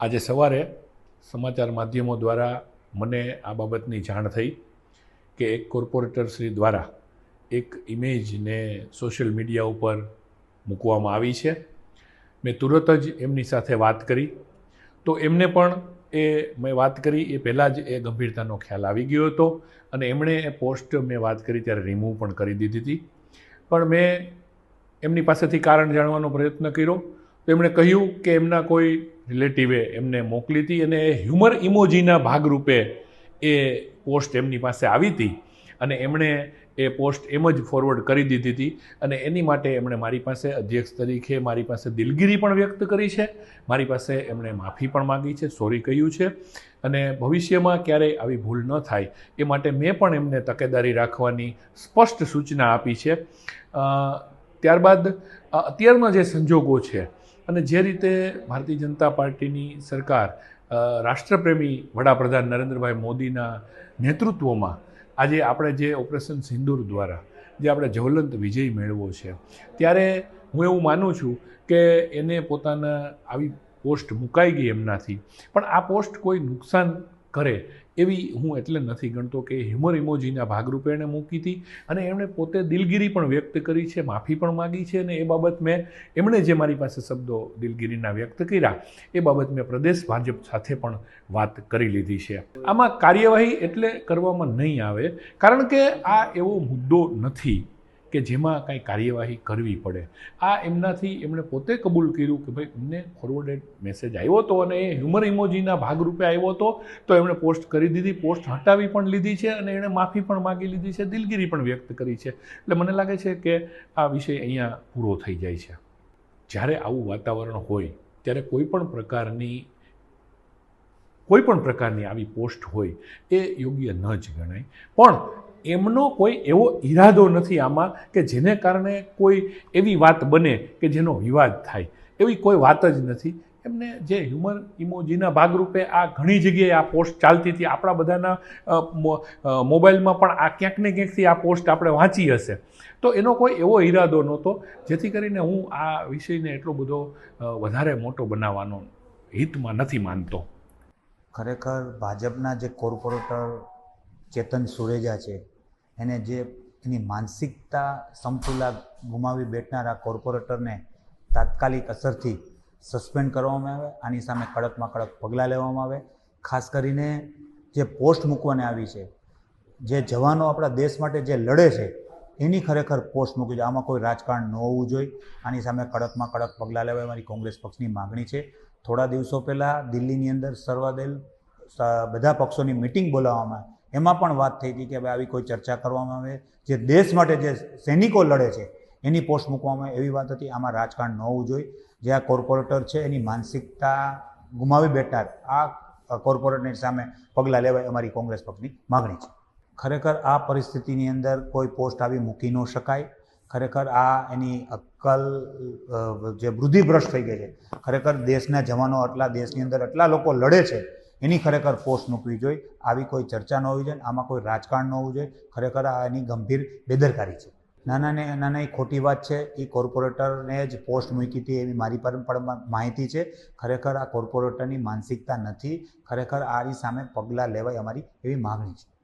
આજે સવારે સમાચાર માધ્યમો દ્વારા મને આ બાબતની જાણ થઈ કે એક કોર્પોરેટર શ્રી દ્વારા એક ઇમેજને સોશિયલ મીડિયા ઉપર મૂકવામાં આવી છે. મેં તુરત જ એમની સાથે વાત કરી. તો એમને પણ એ મેં વાત કરી, એ પહેલાં જ એ ગંભીરતાનો ખ્યાલ આવી ગયો હતો અને એમણે એ પોસ્ટ મેં વાત કરી ત્યારે રિમૂવ પણ કરી દીધી હતી. પણ મેં એમની પાસેથી કારણ જાણવાનો પ્રયત્ન કર્યો એમણે કહ્યું કે એમના કોઈ રિલેટિવે એમને મોકલી હતી અને હ્યુમર ઇમોજીના ભાગરૂપે એ પોસ્ટ એમની પાસે આવી હતી અને એમણે એ પોસ્ટ એમ જ ફોરવર્ડ કરી દીધી હતી અને એની માટે એમણે મારી પાસે અધ્યક્ષ તરીકે મારી પાસે દિલગીરી પણ વ્યક્ત કરી છે, મારી પાસે એમણે માફી પણ માગી છે, સોરી કહ્યું છે અને ભવિષ્યમાં ક્યારેય આવી ભૂલ ન થાય એ માટે મેં પણ એમને તકેદારી રાખવાની સ્પષ્ટ સૂચના આપી છે. ત્યારબાદ અત્યારના જે સંજોગો છે અને જે રીતે ભારતીય જનતા પાર્ટીની સરકાર રાષ્ટ્રપ્રેમી વડાપ્રધાન નરેન્દ્રભાઈ મોદીના નેતૃત્વમાં આજે આપણે જે ઓપરેશન સિંદૂર દ્વારા, જે આપણે જ્વલંત વિજય મેળવો છે, ત્યારે હું એવું માનું છું કે એને પોતાના આવી પોસ્ટ મુકાઈ ગઈ એમનાથી. પણ આ પોસ્ટ કોઈ નુકસાન કરે એવી હું એટલે નથી ગણતો કે હ્યુમર ઇમોજીના ભાગરૂપે એણે મૂકી હતી. અને એમણે પોતે દિલગીરી પણ વ્યક્ત કરી છે, માફી પણ માગી છે અને એ બાબત મેં એમણે જે મારી પાસે શબ્દો દિલગીરીના વ્યક્ત કર્યા, એ બાબત મેં પ્રદેશ ભાજપ સાથે પણ વાત કરી લીધી છે. આમાં કાર્યવાહી એટલે કરવામાં નહીં આવે, કારણ કે આ એવો મુદ્દો નથી. કે જેમાં કાંઈ કાર્યવાહી કરવી પડે. આ એમનાથી એમણે પોતે કબૂલ કર્યું કે ભાઈ, અમને ફોરવર્ડેડ મેસેજ આવ્યો હતો અને એ હ્યુમર ઇમોજીના ભાગરૂપે આવ્યો હતો તો એમણે પોસ્ટ કરી દીધી પોસ્ટ હટાવી પણ લીધી છે અને એણે માફી પણ માગી લીધી છે, દિલગીરી પણ વ્યક્ત કરી છે. એટલે મને લાગે છે કે આ વિષય અહીંયા પૂરો થઈ જાય છે. જ્યારે આવું વાતાવરણ હોય, ત્યારે કોઈ પણ પ્રકારની, કોઈ પણ પ્રકારની આવી પોસ્ટ હોય, એ યોગ્ય ન જ ગણાય. પણ એમનો કોઈ એવો ઈરાદો નથી આમાં કે જેને કારણે કોઈ એવી વાત બને કે જેનો વિવાદ થાય. એવી કોઈ વાત જ નથી. એમને જે હ્યુમર ઇમોજીના ભાગરૂપે આ ઘણી જગ્યાએ આ પોસ્ટ ચાલતી હતી. આપણા બધાના મોબાઈલમાં પણ આ ક્યાંક ને ક્યાંકથી આ પોસ્ટ આપણે વાંચી હશે. તો એનો કોઈ એવો ઈરાદો નહોતો. જેથી કરીને હું આ વિષયને એટલો બધો વધારે મોટો બનાવવાનો હિતમાં નથી માનતો. ખરેખર ભાજપના જે કોર્પોરેટર ચેતન સુરેજા છે એને જે એની માનસિકતા સમતુલા ગુમાવી બેઠનારા કોર્પોરેટરને તાત્કાલિક અસરથી સસ્પેન્ડ કરવામાં આવે, આની સામે કડકમાં કડક પગલાં લેવામાં આવે. ખાસ કરીને જે પોસ્ટ મૂકવાને આવી છે, જે જવાનો આપણા દેશ માટે જે લડે છે, એની ખરેખર પોસ્ટ મૂકી છે. આમાં કોઈ રાજકારણ ન હોવું જોઈએ. આની સામે કડકમાં કડક પગલાં લેવાય મારી કોંગ્રેસ પક્ષની માગણી છે. થોડા દિવસો પહેલાં દિલ્હીની અંદર સર્વાદેલ બધા પક્ષોની મિટિંગ બોલાવવામાં. એમાં પણ વાત થઈ હતી કે ભાઈ આવી કોઈ ચર્ચા કરવામાં આવે. જે દેશ માટે જે સૈનિકો લડે છે, એની પોસ્ટ મૂકવામાં એવી વાત હતી. આમાં રાજકારણ ન હોવું જોઈએ. જે આ કોર્પોરેટર છે, એની માનસિકતા ગુમાવી બેઠા આ કોર્પોરેટની સામે પગલાં લેવાય અમારી કોંગ્રેસ પક્ષની માગણી છે. ખરેખર આ પરિસ્થિતિની અંદર કોઈ પોસ્ટ આવી મૂકી ન શકાય. ખરેખર આ એની અક્કલ જે વૃદ્ધિભ્રષ્ટ થઈ ગઈ છે. ખરેખર દેશના જવાનો આટલા, દેશની અંદર આટલા લોકો લડે છે. એની ખરેખર પોસ્ટ મૂકવી જોઈએ. આવી કોઈ ચર્ચા ન હોવી જોઈએ, આમાં કોઈ રાજકારણ ન હોવું જોઈએ. ખરેખર આ એની ગંભીર બેદરકારી છે. નાના ને નાના, એ ખોટી વાત છે. એ કોર્પોરેટરને જ પોસ્ટ મૂકી હતી એવી મારી પર પણ માહિતી છે. ખરેખર આ કોર્પોરેટરની માનસિકતા નથી. ખરેખર આની સામે પગલાં લેવાય અમારી એવી માગણી છે.